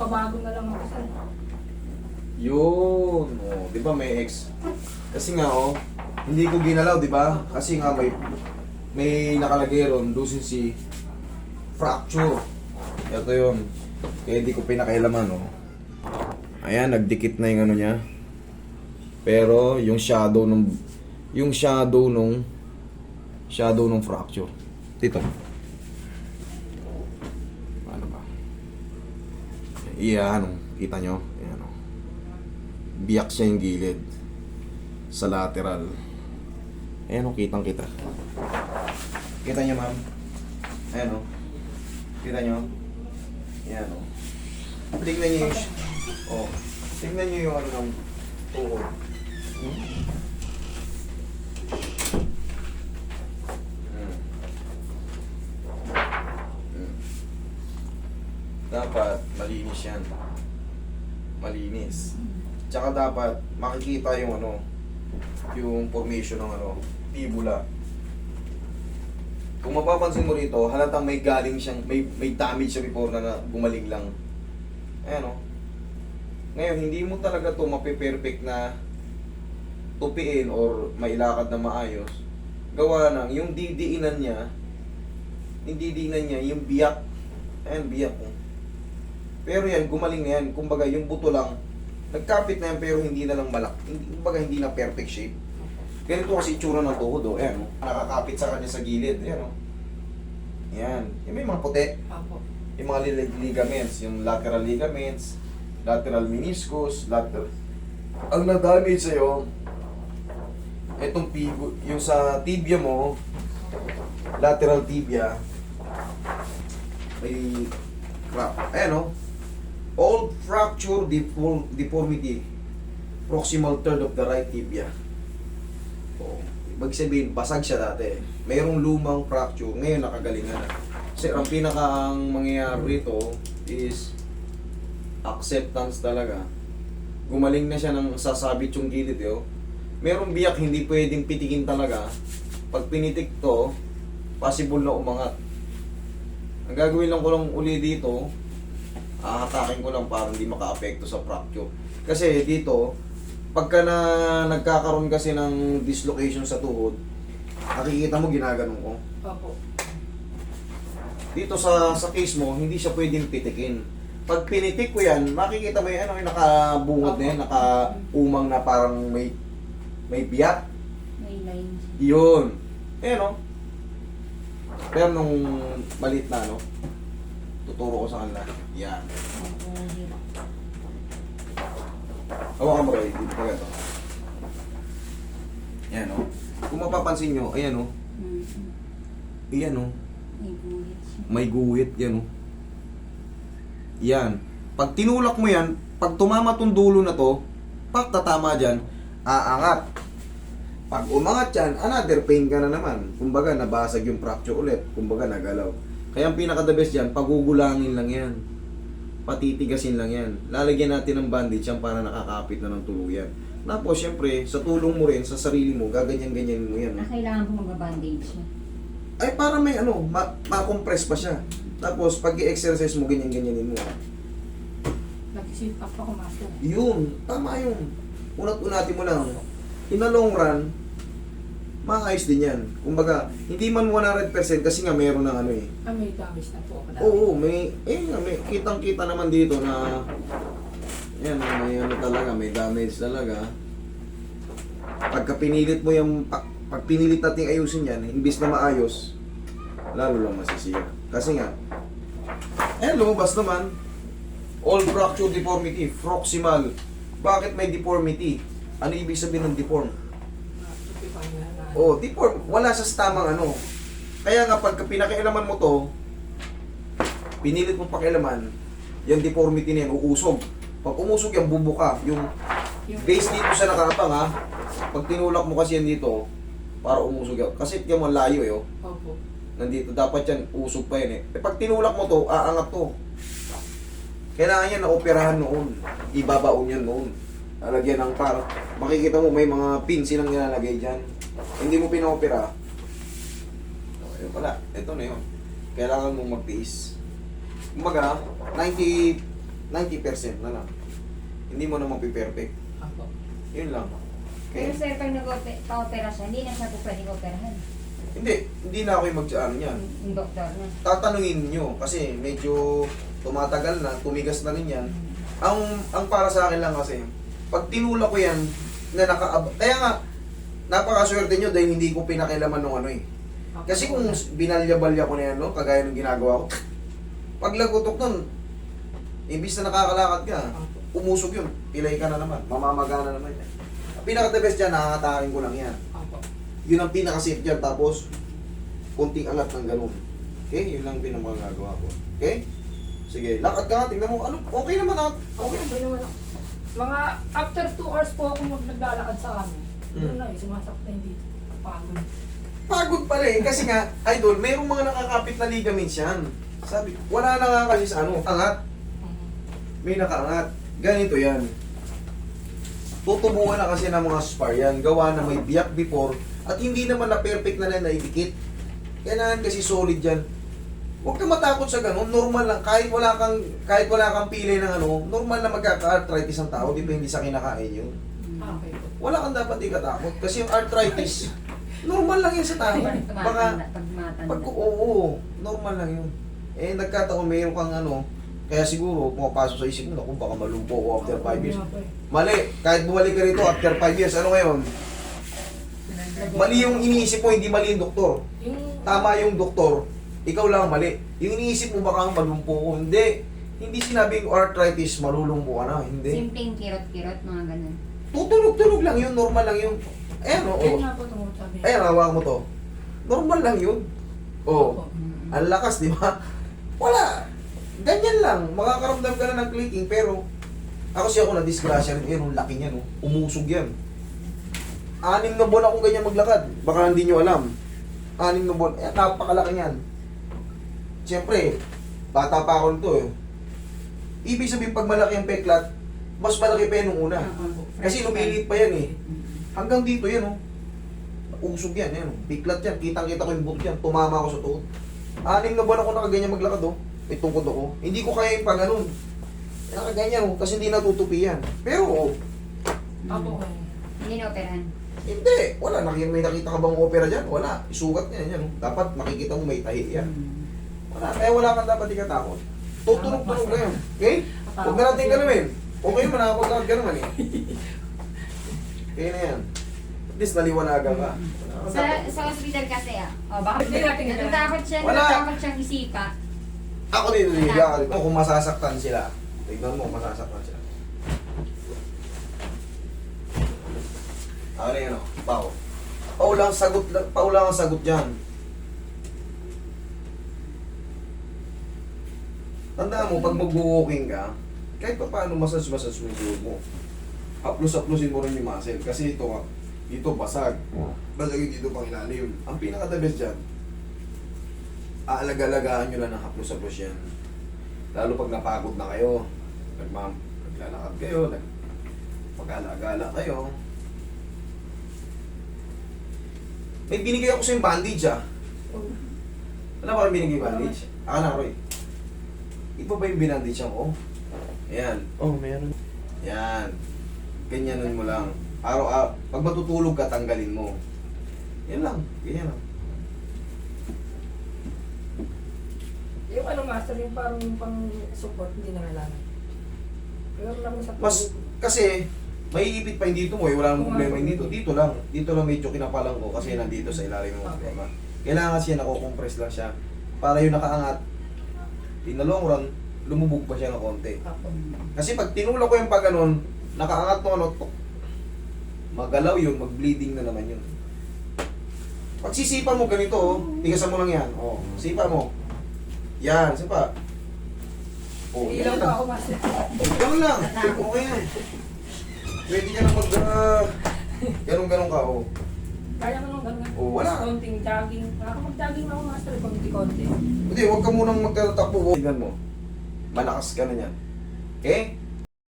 Nagpabago na lang ako sir. Yun. Oh, 'di ba may X? Kasi nga oh, hindi ko ginalaw, 'di ba? Kasi nga may may nakalagay ron, si fracture. Ito 'yun. Kaya hindi ko pinakailaman, oh. Ayan, nagdikit na yung ano niya. Pero yung shadow nung yung shadow nung shadow nung fracture. Dito. Ano ba? Iyan, oh. kita nyo? Ayan, oh biyak siya yung gilid sa lateral. Ayan o, kitang kita. Kita niyo ma'am? Ayan o. Kita niyo? Ayan o. Tingnan niyo yung... Oh. Tingnan niyo yung ano ng tuhod. Hmm. Dapat malinis yan. Malinis. Tsaka dapat makikita yung ano, yung formation ng ano, tibula. Kung mapapansin mo rito, halatang may galing siyang, may, may damage siya before na, na gumaling lang. Ayan o. Ngayon, hindi mo talaga to mape-perfect na tupiin or mailakad na maayos. Gawa ng, yung didiinan niya, yung didiinan niya, yung biyak. Ayan, biyak oh. Pero yan, gumaling na yan. Kumbaga, yung buto lang, nagkapit na yan pero hindi na lang malak. Hindi, kumbaga, hindi na perfect shape. Ganito kasi itsura ng tuhod, oh. Ayan, oh. Nakakapit sa kanya sa gilid. Ayan, oh. Ayan. Yung may mga puti. Apo. Yung mga lig- ligaments, yung lateral ligaments, lateral meniscus, lateral... Ang na-damage sa'yo, itong pigo, yung sa tibia mo, lateral tibia, may crack. Ayan o. Old fracture defor- deformity. Proximal third of the right tibia. O, ibig sabihin, basag siya dati. Mayroong lumang fracture. Ngayon, nakagalingan na. Kasi ang pinaka ang mangyayari rito is acceptance talaga. Gumaling na siya ng sasabit yung gilid yo. Merong biyak hindi pwedeng pitikin talaga. Pag pinitik to, possible na umangat. Ang gagawin lang ko lang uli dito, ahatakin ko lang para hindi maka-apekto sa fracture. Kasi dito, pagka na nagkakaroon kasi ng dislocation sa tuhod, nakikita mo ginaganon ko. Apo. Dito sa sa case mo, hindi siya pwedeng pitikin. Pag pinitik ko yan, makikita mo yung ano, yung nakabungod na yan, nakaumang na parang may may biyak. May line. Yun. Eh, no? Pero nung malit na, no? Tuturo ko sa kanila. Yan. Hirap. Hawakan mo kayo. Dito pa ganito. Yan, no? Kung mapapansin nyo, ayan, no? Mm. Ayan, no? May guhit siya. May guhit, yan, no? Yan. Pag tinulak mo yan, pag tumama tong dulo na to, pag tatama dyan, aangat. Pag umangat yan, another pain ka na naman. Kumbaga, nabasag yung fracture ulit. Kumbaga, nagalaw. Kaya ang pinaka-the best dyan, pagugulangin lang yan. Patitigasin lang yan. Lalagyan natin ng bandage yan para nakakapit na ng tuluyan. Tapos, syempre, sa tulong mo rin, sa sarili mo, gaganyan-ganyan mo yan. Na kailangan ko mag-bandage siya. Ay, para may ano, ma- ma-compress pa siya. Tapos, pag i-exercise mo, ganyan-ganyanin mo. Nag-sit up ako, master. Yun, tama yun. Unat-unatin mo lang. In the long run, maayos din yan. Kumbaga, hindi man 100% kasi nga meron ng ano eh. Ah, may damage na po ako dati. Oo, may, eh, may kitang-kita naman dito na, yan, may ano talaga, may damage talaga. Pagka pinilit mo yung, pag, pag pinilit natin ayusin yan, imbis na maayos, lalo lang masisira. Kasi nga, eh, lumabas naman, all fracture deformity, proximal. Bakit may deformity? Ano ibig sabihin ng deform? Ah, na na. Oh, deform. Wala sa tamang ano. Kaya nga pagka pinakialaman mo to, pinilit mo pakialaman, yung deformity na yan, uusog. Pag umusog yan, bubuka. Yung base dito sa nakapang ha, pag tinulak mo kasi yan dito, para umusog yan. Kasi yung malayo eh, oh. Opo. Nandito, dapat yan, usog pa yan eh. Eh pag tinulak mo to, aangat to. Kailangan yan na-operahan noon. Ibabaon yan noon. Lalagyan ng par. Makikita mo may mga pin silang nilalagay dyan. Hindi mo pinaopera. Oh, yun pala. Ito na yun. Kailangan mong magtiis. Kumbaga, 90 90% na lang. Hindi mo naman perfect. Apo. Yun lang. Pero Okay? sir, pag nag-opera siya, hindi na siya po pwedeng operahan. Hindi, hindi na ako yung mag-ano yan. Yung doktor na. Tatanungin nyo kasi medyo tumatagal na, tumigas na rin yan. Ang ang para sa akin lang kasi, pag tinula ko yan, na naka kaya nga, napakaswerte nyo dahil hindi ko pinakilaman ng ano eh. Kasi kung binalya-balya ko na yan, no, kagaya ng ginagawa ko, pag lagutok nun, imbis na nakakalakad ka, umusog yun, pilay ka na naman, mamamaga na naman yan. Ang pinaka-the best dyan, nakakatakin ko lang yan. Yun ang pinaka-safe dyan, tapos, kunting angat ng ganun. Okay, yun lang pinamagagawa ko. Okay? Sige, lakad ka nga, tingnan mo, ano, okay naman ako. Okay, okay naman ako. Mga after 2 hours po ako naglalakad sa amin. Doon na eh, sumasakta hindi. Pagod. Pagod pala eh, kasi nga, idol, merong mga nakakapit na ligaments yan. Sabi, wala na nga kasi sa ano, angat. Mhm. may nakaangat. Ganito yan. Tutubuan na kasi ng mga spar yan. Gawa na may biyak before at hindi naman na perfect na na naidikit. Kailangan kasi solid yan. Huwag kang matakot sa ganun. Normal lang. Kahit wala kang, kahit wala kang pilay ng ano, normal na magkaka-arthritis ang tao. Depende sa kinakain yun. Okay. Wala kang dapat ikatakot. Kasi yung arthritis, normal lang yan sa tao. Baka, pag pag, oo, normal lang yun. Eh, nagkataon, mayroon kang ano, kaya siguro, pumapasok sa isip mo, naku, baka malumpo ko after 5 years. Mali, kahit bumalik ka rito after 5 years, ano ngayon? Mali yung iniisip mo, hindi mali yung doktor. Tama yung doktor, ikaw lang mali. Yung iniisip mo baka malumpo ko, hindi. Hindi sinabing arthritis, malulumpo ka na, hindi. Simpleng kirot-kirot, mga ganun. Tutulog-tulog lang yun, normal lang yun. Ayan, oo. Yan nga po tungkol sabi. Ayan, hawak mo to. Normal lang yun. Oo. Opo. Mm. Ang lakas, di ba? Wala. Ganyan lang. Makakaramdam ka na ng clicking, pero ako siya ako na-disgrasya rin. Yan, ang laki niya, no? Umusog yan. Anim na buwan akong ganyan maglakad. Baka hindi nyo alam. Anim na buwan. Eh, napakalaki niyan. Siyempre, bata pa ako nito eh. Ibig sabihin, pag malaki ang peklat, mas malaki pa yan nung una. Kasi lumilit pa yan eh. Hanggang dito yan, oh. Usog yan, yan. oh. Biklat yan. Kitang-kita ko yung buto yan. Tumama ako sa tuhod. Anim na buwan ako nakaganyan maglakad, oh. May tungkod ako. Hindi ko kaya yung pag ganun. Nakaganyan, oh. Kasi hindi natutupi yan. Pero, oh, Apo eh. Hindi na operahan. hindi. Wala. Naki- May nakita ka bang opera dyan? Wala. Isugat niya yan, oh. Dapat makikita mo may tahi yan. Wala. Kaya wala kang dapat ikatakot. Tutulog-tulog na yan. Okay? Huwag na natin galawin. Okay naman, nakapagkakad ka naman eh. Kaya na yan. At least naliwanagan ka. Sa, sa hospital kasi ah. Oh, baka Hindi natin ganun. natatakot siya, Wala. natatakot siyang isipa. Ako higa ka dito. Kung masasaktan sila. Tignan mo, masasaktan sila. Ano yan o? Pao. Pao lang sagot, pao lang ang sagot dyan. Tandaan mo, pag mag-walking ka, kahit pa paano masas-masas mo yung tuhod mo. Haplos-haplosin mo rin yung muscle. Kasi ito, dito basag. Basag yung dito pang ilalim. Ang pinaka-the best dyan, aalaga-alagaan nyo lang ng haplos-haplos yan. Lalo pag napagod na kayo, nagmam, naglalakad kayo, nag pag-alagala kayo. May binigay ako sa yung bandage ah. Ano ba yung binigay bandage? Aka na, Roy. Iba ba yung binandage ako? Ayan. Oh, meron. Yan. Ganyanan mo lang. Araw-araw. Pag matutulog ka, tanggalin mo. Yan lang. Ganyan lang. Yung ano master, yung parang yung pang support, hindi na kailangan. Pero lang sa Mas, kasi, maiipit pa yung dito mo eh. Wala nang problema yung dito. Dito lang. Dito lang medyo kinapalang ko kasi nandito sa ilalim ng Okay. problema. Kailangan siya nako-compress lang siya. Para yung nakaangat, in the long run, lumubog pa siya ng konti. Apo. Kasi pag tinulak ko yung pag ganun, nakaangat mo ano, tok, magalaw yun, mag-bleeding na naman yun. Pag sisipa mo ganito, oh, tigasan mo lang yan. Oh, sipa mo. Yan, sipa. Oh, Ilaw pa ako master. Ganun lang. Okay yan. Pwede ka na mag... Uh, ganun-ganun ka, oh. Kaya mo nung ganun. Oh, wala. Konting jogging. Nakakapag-jogging ako master, konti-konti. Hindi, huwag ka munang magtatakbo. Tingnan mo. Malakas ka na yan. Okay?